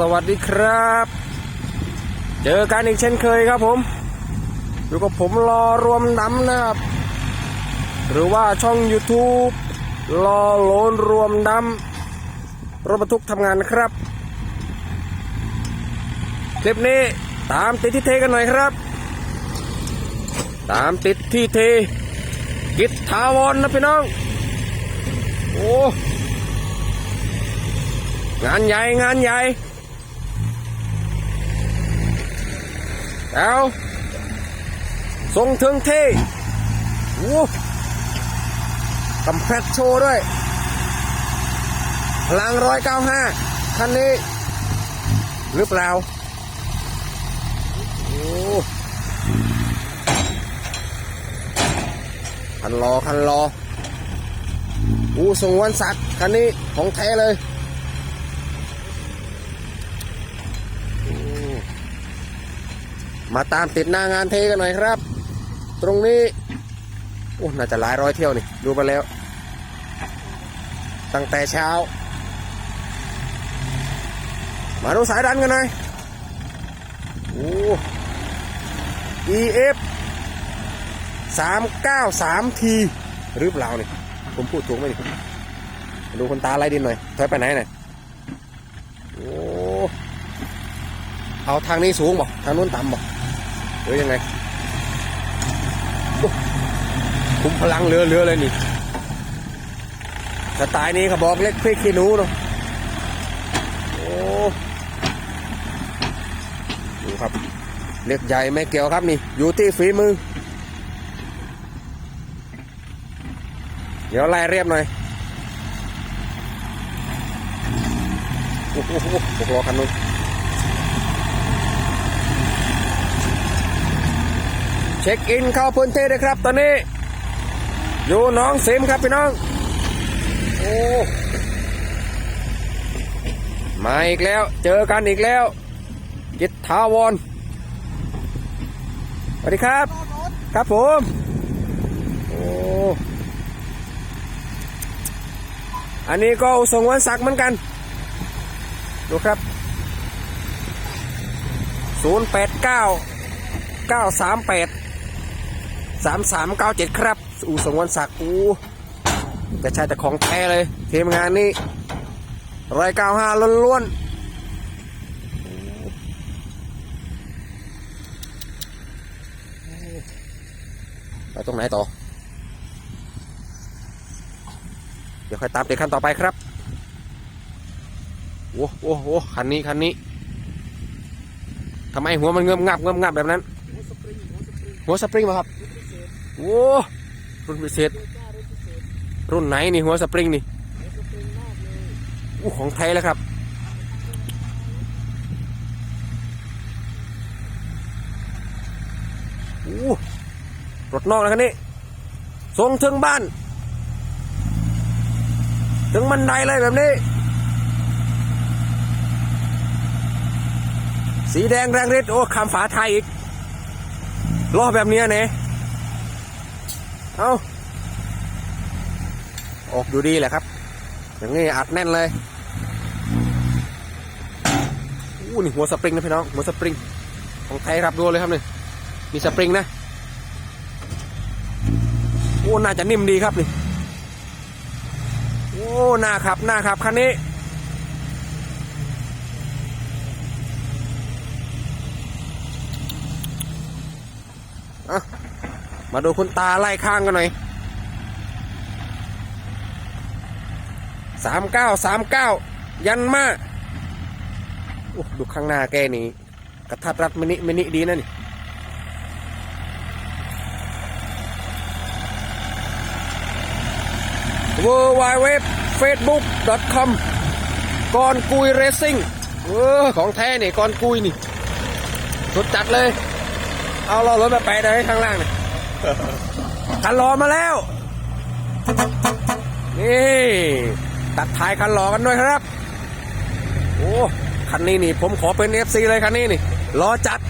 สวัสดีครับ เจอกันอีกเช่นเคยครับผม อยู่กับผมรอรวมน้ำนะครับ หรือว่าช่อง YouTube รอโลนรวมดำรถบรรทุกทำงานนะครับ คลิปนี้ตามติดที่เทกันหน่อยครับ ตามติดที่เท กิจทาวรนะพี่น้อง โอ้งานใหญ่ งานใหญ่ แล้วทรงถึงเทโอ้กำแพดโชว์ด้วย พลังร้อยเก้าห้าคันนี้ หรือเปล่า โอ้คันรอคันรออู้ทรงวันสักดิ์คันนี้ของแท้เลย มาตามติดหน้างานเทกันหน่อยครับ ตรงนี้โอ้น่าจะหลายร้อยเที่ยวนี่ดูไปแล้ว ตั้งแต่เช้า มาดูสายดันกันหน่อยโอ้ EF 393 T หรือเปล่านี่ผมพูดถูกไหมนี่ดูคนตาไล่ดินหน่อยถอยไปไหนหน่อยโอ้ เอาทางนี้สูงบ่ทางนู้นต่ำบ่ หรือยังไงโอ้คุมพลังเรือเรือเลยนี่สไตล์นี้เขาบอกเล็กพริกขี้หนูเนาะโอ้ดูครับ เล็กใหญ่ไม่เกี่ยวครับนี่ อยู่ที่ฝีมือ เดี๋ยวไล่เรียบหน่อยโอ้โหหกล้อคันนู้น ช็คอินเข้าพื้นที่เลยครับ ตอนนี้ อยู่น้องเสมครับพี่น้องโอ้มาอีกแล้ว เจอกันอีกแล้ว กิตทาวรสวัสดีครับ ครับผมโอ้อันนี้ก็ส่งวันศักดิ์เหมือนกัน ดูครับ 089 938 3397ครับอูสงวนศักดิ์อูจะใช่แต่ของแท้เลยทีมงานนี้ร้อยเก้าห้าล้วนๆไปตรงไหนต่อ เดี๋ยวค่อยตามเด็กขั้นต่อไปครับโอ้โหโอ้คันนี้คันนี้ทำไมหัวมันเงือบงับเงือบงับแบบนั้น หัวสปริงมาครับ โอ้รุ่นพิเศษ รุ่นไหนนี่หัวสปริงนี่อู้ของไทยแล้วครับ อู้รถนอกแล้วคันนี้ส่งถึงบ้าน ถึงบันไดเลยแบบนี้ สีแดงแรงฤทธิ์โอ้คำฝาไทยอีกล้อแบบเนี้ยเนี่ย เอาออกดูดีแหละครับ อย่างนี้อัดแน่นเลยอู้นี่หัวสปริงนะพี่น้อง หัวสปริง ของไทยครับดูเลยครับนี่มีสปริงนะโอ้น่าจะนิ่มดีครับนี่โอ้หน้าครับหน้าครับคันนี้ อะ มาดูคุณตาไล่ข้างกันหน่อยสามเก้าสามเก้ายันมาโอ้ดูข้างหน้าแกนี่กระทัดรัดมินิมินิดีนะนี่ w w w f a c e b o o k c o m กอนกุยเรซิ่งเออของแท้นี่กอนกุยนี่สุดจัดเลย เอาเรารถมาไปได้ข้างล่างเนี่ย คันรอมาแล้ว นี่ ตัดท้ายคันรอกันด้วยครับ โอ้คันนี้นี่ ผมขอเป็น FC เลยคันนี้นี่รอจัด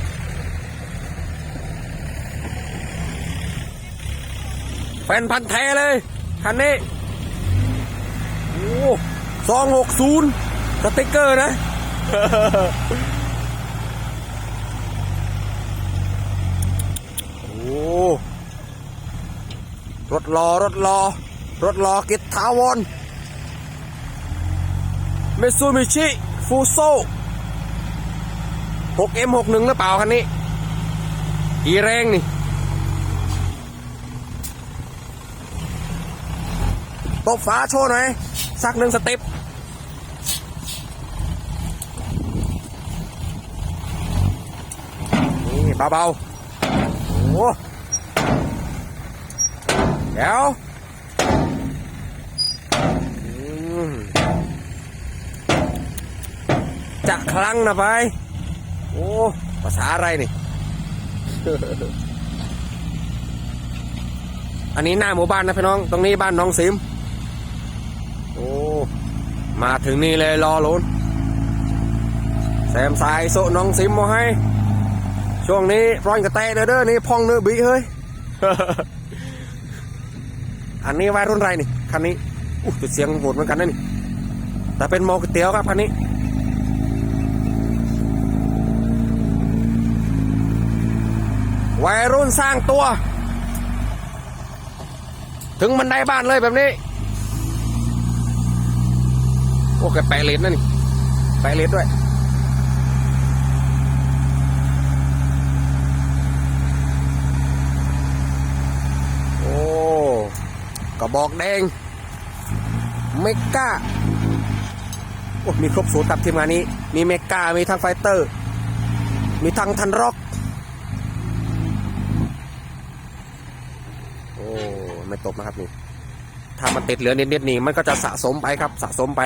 แฟนพันธ์แท้เลย คันนี้ โอ้สองหกศูนย์สติ๊กเกอร์นะโอ้ รถรอรถรอ รถรอกิจทาวอนเมซูมิชิฟูโซ 6M61 หรือเปล่าคันนี้กี่แรงนี่ตบฝาโชว์หน่อย สักหนึ่งสเต็ปนี่เบาๆโอ้ เดี๋ยวจะคลั่งนะไป โอ้ ภาษาอะไรนี่ อันนี้หน้าหมู่บ้านนะพี่น้อง ตรงนี้บ้านน้องซิม โอ้ มาถึงนี่เลยรอลุนแซมสายโซน้องซิมมาให้ ช่วงนี้ร้อนกระแตเด้อเด้อนี่พองเนื้อบีเฮ้ย อันนี้วัยรุ่นไรนี่คันนี้อู้แต่เสียงโหดเหมือนกันนะนี่แต่เป็นโมกเตียวครับคันนี้วัยรุ่นสร้างตัว ถึงบันได้บ้านเลยแบบนี้ โอ้แกแปะเลนนะนี่แปะเลนด้วย โอ้ กระบอกแดงเมกาโอ้มีครบสูตรครับทีมงานนี้ มีเมกามีทั้งไฟเตอร์ มีทั้งทันร็อกโอ้ไม่ตกนะครับนี่ถ้ามันติดเหลือนิดๆนี่มันก็จะสะสมไปครับสะสมไป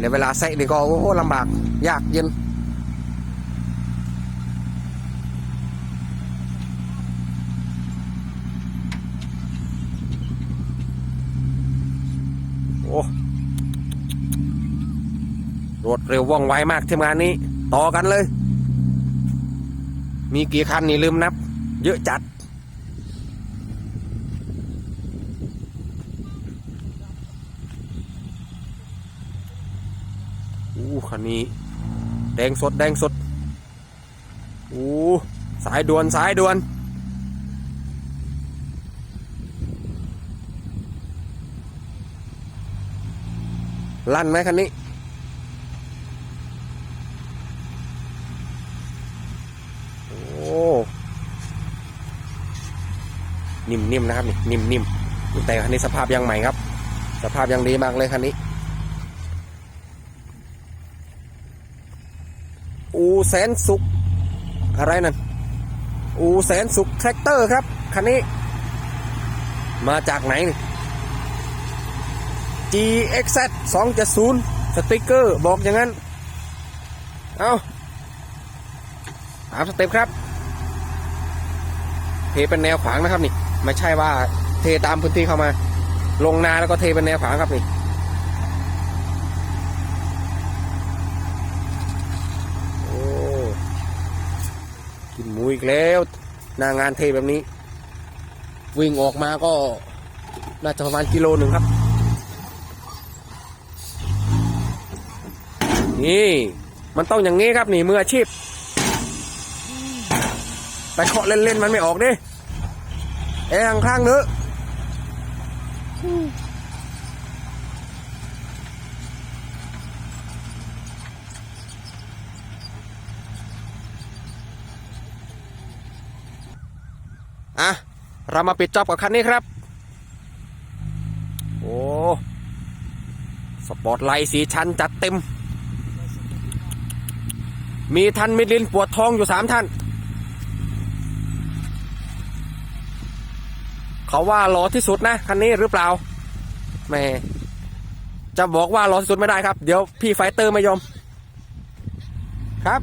ในเวลาเซะนี่ก็โอ้โหลำบากยากเย็น รวดเร็วว่องไวมากทีมงานนี้ ต่อกันเลย มีกี่คันนี่ลืมนับ เยอะจัด อู้คันนี้ แดงสดแดงสด อู้สายด่วนสายด่วนลั่นไหมคันนี้ โอ้ นิ่มๆนะครับนี่นิ่มๆแต่คันนี้สภาพยังใหม่ครับ สภาพยังดีมากเลยคันนี้อูแสนสุขอะไรนั่นอูแสนสุขแทรกเตอร์ครับคันนี้ มาจากไหนนี่ GXZ 270 สติกเกอร์ บอกอย่างนั้น เอาตามสเต็ปครับ เทเป็นแนวขวางนะครับนี่ ไม่ใช่ว่าเทตามพื้นที่เข้ามา ลงนาแล้วก็เทเป็นแนวขวางครับนี่โอ้กินมูอีกแล้วหนางานเทแบบนี้ วิ่งออกมาก็น่าจะประมาณกิโลหนึ่งครับ นี่มันต้องอย่างนี้ครับนี่มืออาชีพไปเคาะเล่นๆมันไม่ออกดิ เอ้ยข้างๆเนื้อะอะ เรามาปิดจอบกับคันนี้ครับ โอ้ สปอร์ตไลท์สีชั้นจัดเต็ม มีท่านมิดลินปวดท้องอยู่สามท่าน เขาว่าหล่อที่สุดนะคันนี้หรือเปล่าแม่จะบอกว่าหล่อที่สุดไม่ได้ครับ เดี๋ยวพี่ไฟเตอร์ไม่ยอมครับ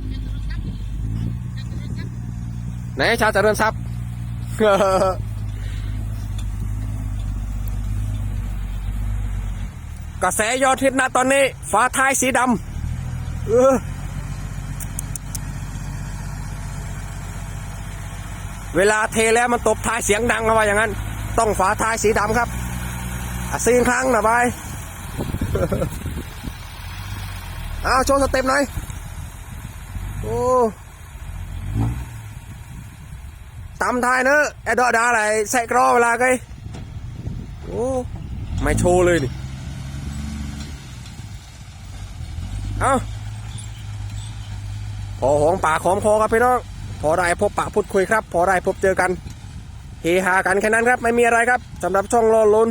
ไหนชาติเจริญทรัพย์กระแสยอดฮิตนะตอนนี้ฝาท้ายสีดำเออเวลาเทแล้วมันตบท้ายเสียงดังนะว่าอย่างนั้น ต้องฝาท้ายสีดำครับอะซีนครั้งนะบายเอาโชว์สเต็ปหน่อยโอ้ตำทายเนอะไอ้ดอดาอะไรใส่กรอเวลาไงโอ้ไม่โชว์เลยนี่เอาพอหองปากหอมคอครับพี่น้อง พอได้พบปะพูดคุยครับ พอได้พบเจอกัน เฮฮากันแค่นั้นครับ ไม่มีอะไรครับสำหรับช่องรอลุน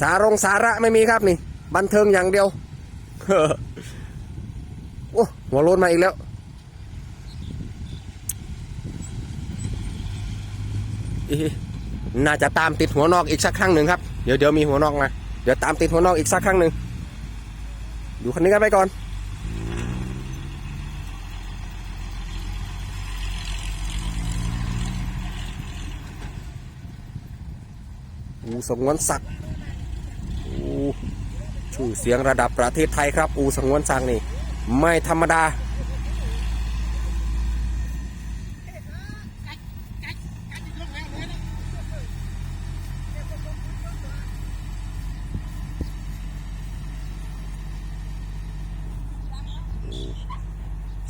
สารงสาระไม่มีครับนี่ บันเทิงอย่างเดียวโอ้หัวโลนมาอีกแล้ว น่าจะตามติดหัวนอกอีกสักครั้งหนึ่งครับ เดี๋ยวเดี๋ยวมีหัวนอกมา เดี๋ยวตามติดหัวนอกอีกสักครั้งหนึ่งดูคันนี้กันไปก่อน อูสงวนศักดิ์อูชื่อเสียงระดับประเทศไทยครับ อูสงวนศักดิ์นี่ ไม่ธรรมดา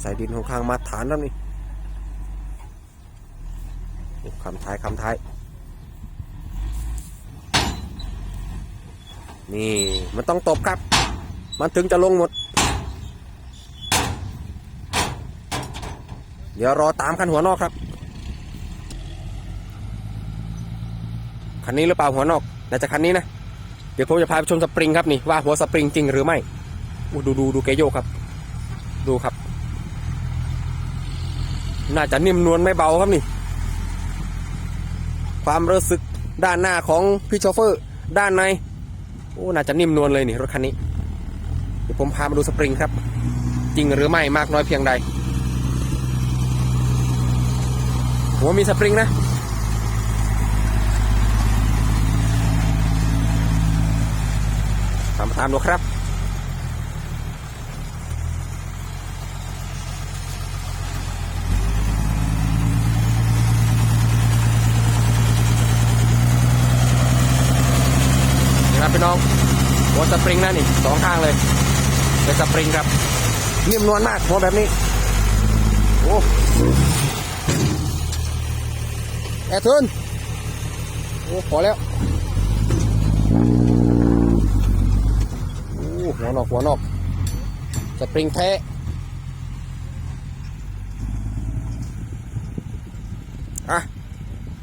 ใส่ดินของข้างมาฐานแล้วนี่คำท้ายคำท้าย นี่มันต้องตบครับ มันถึงจะลงหมด เดี๋ยวรอตามคันหัวนอกครับ คันนี้หรือเปล่าหัวนอกน่าจะคันนี้นะ เดี๋ยวผมจะพาไปชมสปริงครับนี่ว่าหัวสปริงจริงหรือไม่ดูดูดูแกโยกครับ ดูครับ น่าจะนิ่มนวลไม่เบาครับนี่ ความรู้สึกด้านหน้าของพี่โชเฟอร์ ด้านใน โอ้น่าจะนิ่มนวลเลยนี่รถคันนี้เดี๋ยวผมพามาดูสปริงครับ จริงหรือไม่มากน้อยเพียงใดหัวมีสปริงนะตามตามดูครับ ครับพี่น้องหัวสปริงนะนี่สองข้างเลยเป็นสปริงครับนิ่มนวลมากหัวแบบนี้โอ้แอร์ทุนโอ้พอแล้วโอ้หัวนอกหัวนอกสปริงแท้อะ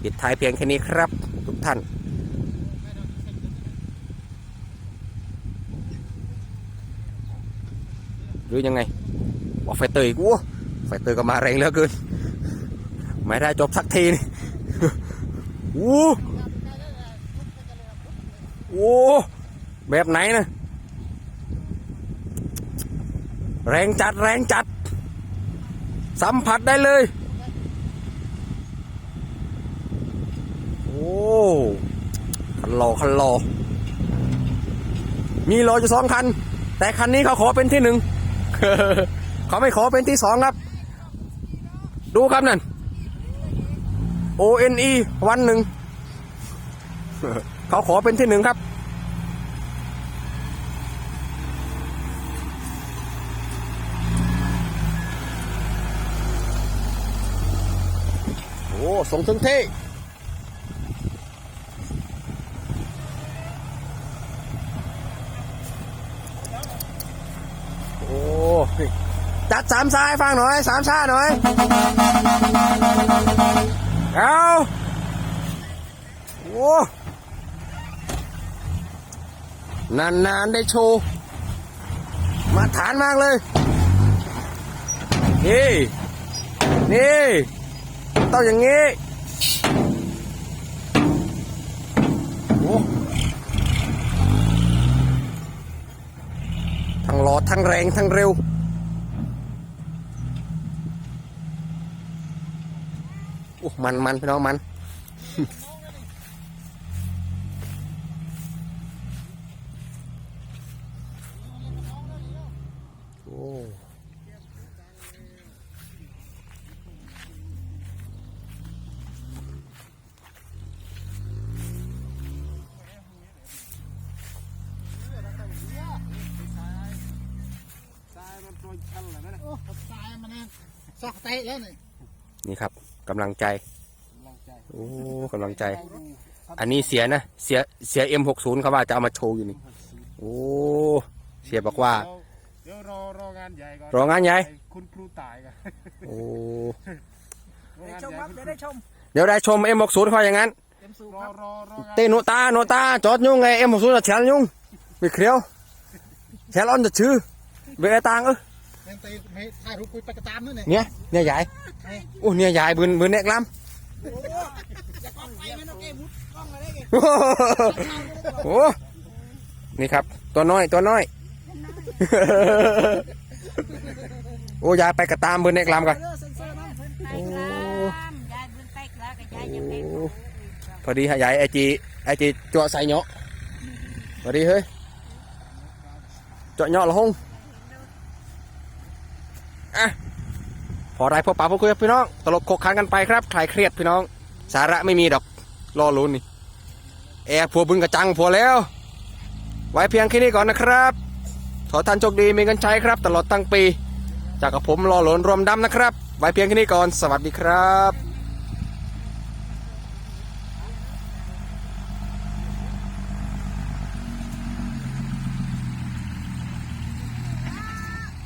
ปิดท้ายเพียงแค่นี้ครับ ทุกท่าน หรือยังไงว่าไฟเตยกูไฟเตยก็มาแรงเหลือเกิน ไม่ได้จบสักทีนี่โอ้โหแบบไหนนะแรงจัดแรงจัด สัมผัสได้เลย โอ้คันรอคันรอมีรออยู่สองคัน แต่คันนี้เขาขอเป็นที่หนึ่ง เขาไม่ขอเป็นที่สองครับ ดูครับนั่น O N E วันหนึ่ง เขาขอเป็นที่หนึ่งครับ โอ้ ส่งถึงที่ โอ้ จัดสามซ้ายฟังหน่อยสามชาหน่อยเอาโอ้นานๆได้โชว์ มาฐานมากเลย นี่ นี่ ต้องอย่างงี้โอ้ทั้งหลอดทั้งแรงทั้งเร็ว โอ้ มันมันพี่น้องมันโอ้รยชันเลยนะโอ้ตายมันนั่นซอกเตะแล้วนี่นี่ครับ กำลังใจกำลังใจโอ้กำลังใจ อันนี้เสียนะ เสียเสีย M60 เขาว่าจะเอามาโชว์อยู่นี่โอ้เสียบอกว่าเดี๋ยวรอรองานใหญ่ก่อนรองานใหญ่คุณครูตายกันโอ้ได้ชมครับเดี๋ยวได้ชมเดี๋ยวได้ชม M60 เขาอย่างนั้นเต็มสูบรอครับรอรองานเตโนตาโนตาจอดยุ่งไง M60 จะแฉลยุ่งไปเคลียวแฉลออนจะชื่อเบอตางเออ เต็มตีไม่ถ่ายรูปคุยไปกระตามนู่นนี่เนี่ยเนี่ยใหญ่โอ้เนี่ยใหญ่บืนบืนเน็กล้โอ้จะกล้องไปมันโอเคมุดกล้องอะไรเงี้ยำโอ้นี่ครับ ตัวน้อยตัวน้อย โอ้ยายไปกระตามบืนเน็กล้ำกันเลือเซ็นเซอร์นั่นไปกลามยายบุญไปกลากับยายยังไม่รู้พอดีฮะยายไอจีไอจีเจาะใส่เหนาะพอดีเฮ้ยเจาะเหนาะละหงอะ พอได้พบปะพอคุยกับพี่น้อง ตลกโคกคันกันไปครับคลายเครียดพี่น้อง สาระไม่มีดอกรอลุ้นนี่แอร์ผัวบึงกระจังผัวแล้ว ไว้เพียงแค่นี้ก่อนนะครับขอท่านโชคดีมีเงินใช้ครับ ตลอดตั้งปี จากกับผมรอหลนรวมดำนะครับ ไว้เพียงแค่นี้ก่อนสวัสดีครับ